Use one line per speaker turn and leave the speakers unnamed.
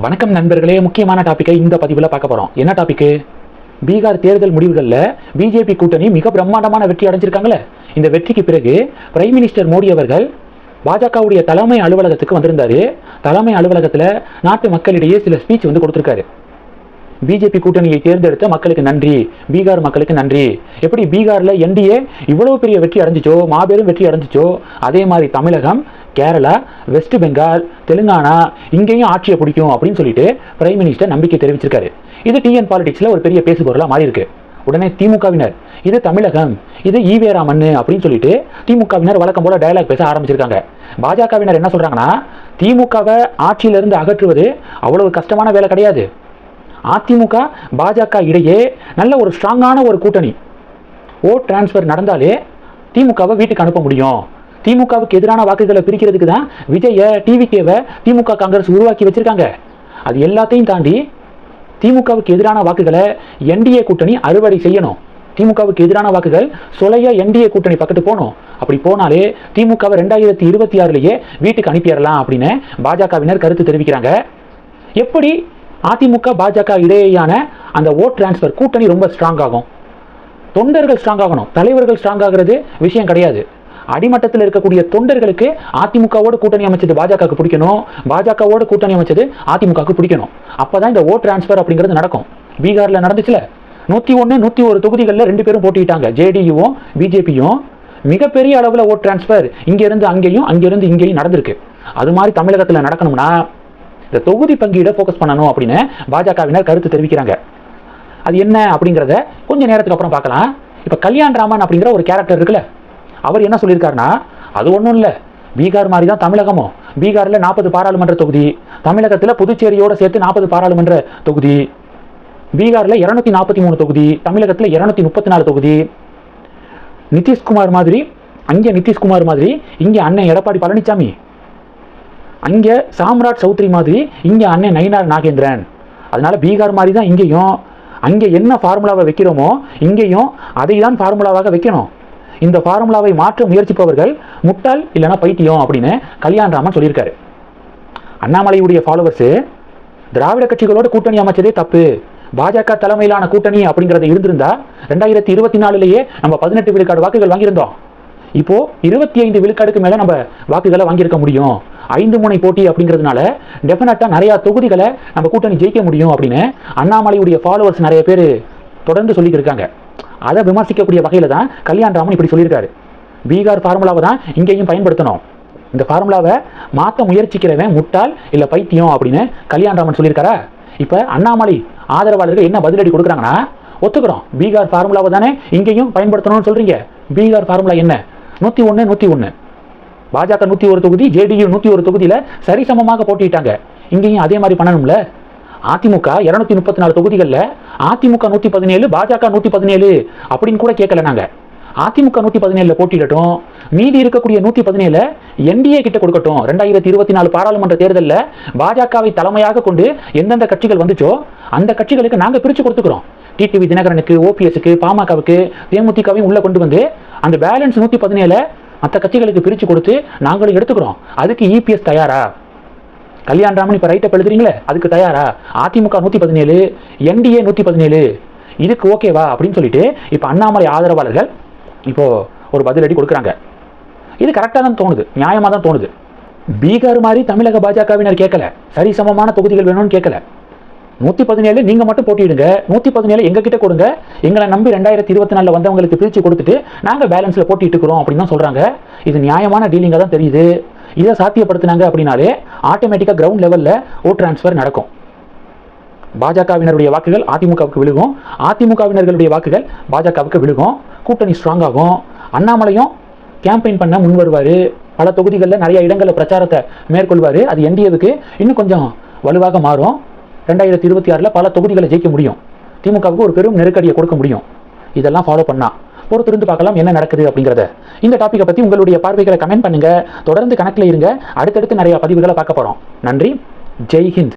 வணக்கம் நண்பர்களே முக்கியமான டாப்பிக்கை இந்த பதிவில் பார்க்க போகிறோம் என்ன டாபிக்கு பீகார் தேர்தல் முடிவுகளில் பிஜேபி கூட்டணி மிக பிரம்மாண்டமான வெற்றி அடைஞ்சிருக்காங்களே. இந்த வெற்றிக்கு பிறகு பிரைம் மினிஸ்டர் மோடி அவர்கள் பாஜகவுடைய தலைமை அலுவலகத்துக்கு வந்திருந்தாரு. தலைமை அலுவலகத்தில் நாட்டு மக்களிடையே சில ஸ்பீச் வந்து கொடுத்துருக்காரு. பிஜேபி கூட்டணியை தேர்ந்தெடுத்த மக்களுக்கு நன்றி. பீகார் மக்களுக்கு நன்றி. எப்படி பீகார்ல என்டிஏ இவ்வளவு பெரிய வெற்றி அடைஞ்சிச்சோ மாபெரும் வெற்றி அடைஞ்சிச்சோ அதே மாதிரி தமிழகம் கேரளா வெஸ்ட் பெங்கால் தெலுங்கானா இங்கேயும் ஆட்சியை பிடிக்கும் அப்படின்னு சொல்லிட்டு பிரைம் மினிஸ்டர் நம்பிக்கை தெரிவிச்சிருக்காரு. இது டிஎன் பாலிடிக்ஸில் ஒரு பெரிய பேசுபொருளாக மாறி இருக்கு உடனே திமுகவினர் இது தமிழகம் இது ஈவேரா மண்ணு அப்படின்னு சொல்லிட்டு திமுகவினர் வழக்கம் போல டயலாக் பேச ஆரம்பிச்சிருக்காங்க. பாஜகவினர் என்ன சொல்றாங்கன்னா திமுகவை ஆட்சியிலிருந்து அகற்றுவது அவ்வளவு கஷ்டமான வேலை கிடையாது. அதிமுக பாஜக இடையே நல்ல ஒரு ஸ்ட்ராங்கான ஒரு கூட்டணி. ஓட் டிரான்ஸ்ஃபர் நடந்தாலே திமுகவை வீட்டுக்கு அனுப்ப முடியும். திமுகவுக்கு எதிரான வாக்குகளை பிரிக்கிறதுக்கு தான் விஜய டிவிகேவை திமுக காங்கிரஸ் உருவாக்கி வச்சிருக்காங்க. அது எல்லாத்தையும் தாண்டி திமுகவுக்கு எதிரான வாக்குகளை என்டிஏ கூட்டணி அறுவடை செய்யணும். திமுகவுக்கு எதிரான வாக்குகள் சொலையா என்டிஏ கூட்டணி பக்கத்து போகணும். அப்படி போனாலே திமுகவை ரெண்டாயிரத்தி இருபத்தி ஆறுலேயே வீட்டுக்கு அனுப்பிடலாம் அப்படின்னு பாஜகவினர் கருத்து தெரிவிக்கிறாங்க. எப்படி அதிமுக பாஜக இடையேயான அந்த ஓட் டிரான்ஸ்ஃபர் கூட்டணி ரொம்ப ஸ்ட்ராங் ஆகும். தொண்டர்கள் ஸ்ட்ராங் ஆகணும். தலைவர்கள் ஸ்ட்ராங் ஆகிறது விஷயம் கிடையாது. அடிமட்டத்தில் இருக்கக்கூடிய தொண்டர்களுக்கு அதிமுகவோட கூட்டணி அமைச்சது பாஜகவுக்கு பிடிக்கணும். பாஜகவோட கூட்டணி அமைச்சது அதிமுகவுக்கு பிடிக்கணும். அப்பதான் இந்த ஓட் டிரான்ஸ்ஃபர் அப்படிங்கிறது நடக்கும். பீகாரில் நடந்துச்சுல. நூற்றி ஒன்று நூற்றி ஒரு தொகுதிகளில் ரெண்டு பேரும் போட்டிட்டாங்க ஜேடியுவும் பிஜேபியும் மிகப்பெரிய அளவில் ஓட் டிரான்ஸ்ஃபர் இங்கேருந்து அங்கேயும் அங்கேருந்து இங்கேயும் நடந்திருக்கு. அது மாதிரி தமிழகத்தில் நடக்கணும்னா இந்த தொகுதி பங்கீடை ஃபோக்கஸ் பண்ணணும் அப்படின்னு பாஜகவினர் கருத்து தெரிவிக்கிறாங்க. அது என்ன அப்படிங்கிறத கொஞ்சம் நேரத்துக்கு அப்புறம் பார்க்கலாம். இப்போ கல்யாண் ராமன் அப்படிங்கிற ஒரு கேரக்டர் இருக்குல்ல. அவர் என்ன சொல்லியிருக்காருன்னா அது ஒன்றும் இல்லை. பீகார் மாதிரி தான் தமிழகமும். பீகாரில் நாற்பது பாராளுமன்ற தொகுதி தமிழகத்தில் புதுச்சேரியோடு சேர்த்து நாற்பது பாராளுமன்ற தொகுதி பீகாரில் இரநூத்தி நாற்பத்தி மூணு தொகுதி தமிழகத்தில் இரநூத்தி முப்பத்தி நாலு தொகுதி. நிதிஷ்குமார் மாதிரி அங்கே நிதிஷ்குமார் மாதிரி இங்கே அண்ணன் எடப்பாடி பழனிசாமி அங்கே சாம்ராட் சௌத்ரி மாதிரி இங்கே அண்ணன் நயினார் நாகேந்திரன். அதனால் பீகார் மாதிரி தான் இங்கேயும் அங்கே என்ன ஃபார்முலாவை வைக்கிறோமோ இங்கேயும் அதை தான் ஃபார்முலாவாக வைக்கணும். இந்த ஃபார்முலாவை மாற்ற முயற்சிப்பவர்கள் முட்டாள் இல்லைன்னா பைத்தியம் அப்படின்னு கல்யாண் ராமன் சொல்லியிருக்காரு. அண்ணாமலையுடைய ஃபாலோவர்ஸு திராவிட கட்சிகளோட கூட்டணி அமைச்சதே தப்பு. பாஜக தலைமையிலான கூட்டணி அப்படிங்கிறது இருந்திருந்தா ரெண்டாயிரத்தி இருபத்தி நாலுலேயே நம்ம பதினெட்டு விழுக்காடு வாக்குகள் வாங்கியிருந்தோம். இப்போ இருபத்தி ஐந்து விழுக்காடுக்கு மேலே நம்ம வாக்குகளை வாங்கியிருக்க முடியும். ஐந்து முனை போட்டி அப்படிங்கிறதுனால டெஃபினட்டாக நிறையா தொகுதிகளை நம்ம கூட்டணி ஜெயிக்க முடியும் அப்படின்னு அண்ணாமலையுடைய ஃபாலோவர்ஸ் நிறைய பேர் தொடர்ந்து சொல்லிட்டு இருக்காங்க. அதை விமர்சிக்கக்கூடிய வகையில் தான் கல்யாண் ராமன் இப்படி சொல்லியிருக்காரு. பீகார் ஃபார்முலாவை தான் இங்கேயும் பயன்படுத்தணும். இந்த ஃபார்முலாவை மாற்ற முயற்சிக்கிறவன் முட்டாள் இல்லை பைத்தியம் அப்படின்னு கல்யாண் ராமன் சொல்லியிருக்காரா? இப்போ அண்ணாமலை ஆதரவாளர்கள் என்ன பதிலடி கொடுக்குறாங்கன்னா ஒத்துக்கிறோம் பீகார் ஃபார்முலாவை தானே இங்கேயும் பயன்படுத்தணும்னு சொல்கிறீங்க பீகார் ஃபார்முலா என்ன? நூற்றி ஒன்று நூற்றி ஒன்று பாஜக நூற்றி ஒரு தொகுதி ஜேடியு நூற்றி ஒரு தொகுதியில் சரிசமமாக போட்டிட்டாங்க இங்கேயும் அதே மாதிரி பண்ணணும்ல? அதிமுக இரநூத்தி முப்பத்தி நாலு தொகுதிகளில் அதிமுக நூற்றி பதினேழு பாஜக நூற்றி பதினேழு அப்படின்னு கூட கேட்கல நாங்கள் அதிமுக நூற்றி பதினேழில் போட்டியிடட்டும் மீதி இருக்கக்கூடிய நூற்றி பதினேழு என்டிஏ கிட்ட கொடுக்கட்டும். ரெண்டாயிரத்தி இருபத்தி நாலு பாராளுமன்ற தேர்தலில் பாஜகவை தலைமையாக கொண்டு எந்தெந்த கட்சிகள் வந்துச்சோ அந்த கட்சிகளுக்கு நாங்கள் பிரித்து கொடுத்துக்கிறோம். டிடிவி தினகரனுக்கு ஓபிஎஸ்க்கு பாமகவுக்கு தேமுதிகவையும் உள்ளே கொண்டு வந்து அந்த பேலன்ஸ் நூற்றி பதினேழு மற்ற கட்சிகளுக்கு பிரித்து கொடுத்து நாங்களும் எடுத்துக்கிறோம். அதுக்கு இபிஎஸ் தயாரா? கல்யாண ராமன் இப்போ ரைட்டப் எழுதுறீங்களே அதுக்கு தயாரா? அதிமுக நூற்றி பதினேழு என்டிஏ நூற்றி பதினேழு. இதுக்கு ஓகேவா அப்படின்னு சொல்லிட்டு இப்போ அண்ணாமலை ஆதரவாளர்கள் இப்போது ஒரு பதிலடி கொடுக்குறாங்க. இது கரெக்டாக தான் தோணுது. நியாயமாக தான் தோணுது. பீகார் மாதிரி தமிழக பாஜகவினர் கேட்கல. சரிசமமான தொகுதிகள் வேணும்னு கேட்கல. நூற்றி பதினேழு நீங்கள் மட்டும் போட்டியிடுங்க. நூற்றி பதினேழு எங்ககிட்ட கொடுங்க. எங்களை நம்பி ரெண்டாயிரத்தி இருபத்தி நாலில் வந்தவங்களுக்கு பிரித்து கொடுத்துட்டு நாங்கள் பேலன்ஸில் போட்டிட்டு இருக்கிறோம் அப்படின்னு தான் சொல்கிறாங்க இது நியாயமான டீலிங்காக தான் தெரியுது. இதை சாத்தியப்படுத்தினாங்க அப்படின்னாலே ஆட்டோமேட்டிக்காக கிரவுண்ட் லெவலில் ஓட் டிரான்ஸ்ஃபர் நடக்கும். பாஜகவினருடைய வாக்குகள் அதிமுகவுக்கு விழுகும். அதிமுகவினர்களுடைய வாக்குகள் பாஜகவுக்கு விழுகும். கூட்டணி ஸ்ட்ராங் ஆகும். அண்ணாமலையும் கேம்பெயின் பண்ண முன் வருவார். பல தொகுதிகளில் நிறைய இடங்களில் பிரச்சாரத்தை மேற்கொள்வார். அது என்டிஏவுக்கு இன்னும் கொஞ்சம் வலுவாக மாறும். ரெண்டாயிரத்தி இருபத்தி ஆறில் பல தொகுதிகளை ஜெயிக்க முடியும். திமுகவுக்கு ஒரு பெரும் நெருக்கடியை கொடுக்க முடியும். இதெல்லாம் ஃபாலோ பண்ணால் பொறுத்திருந்து பார்க்கலாம் என்ன நடக்குது அப்படிங்கிறத. இந்த டாப்பிக்கை பற்றி உங்களுடைய பார்வைகளை கமெண்ட் பண்ணுங்க. தொடர்ந்து கணக்கில் இருங்க. அடுத்தடுத்து நிறைய பதிவுகளை பார்க்க போகிறோம் நன்றி. ஜெய் ஹிந்த்.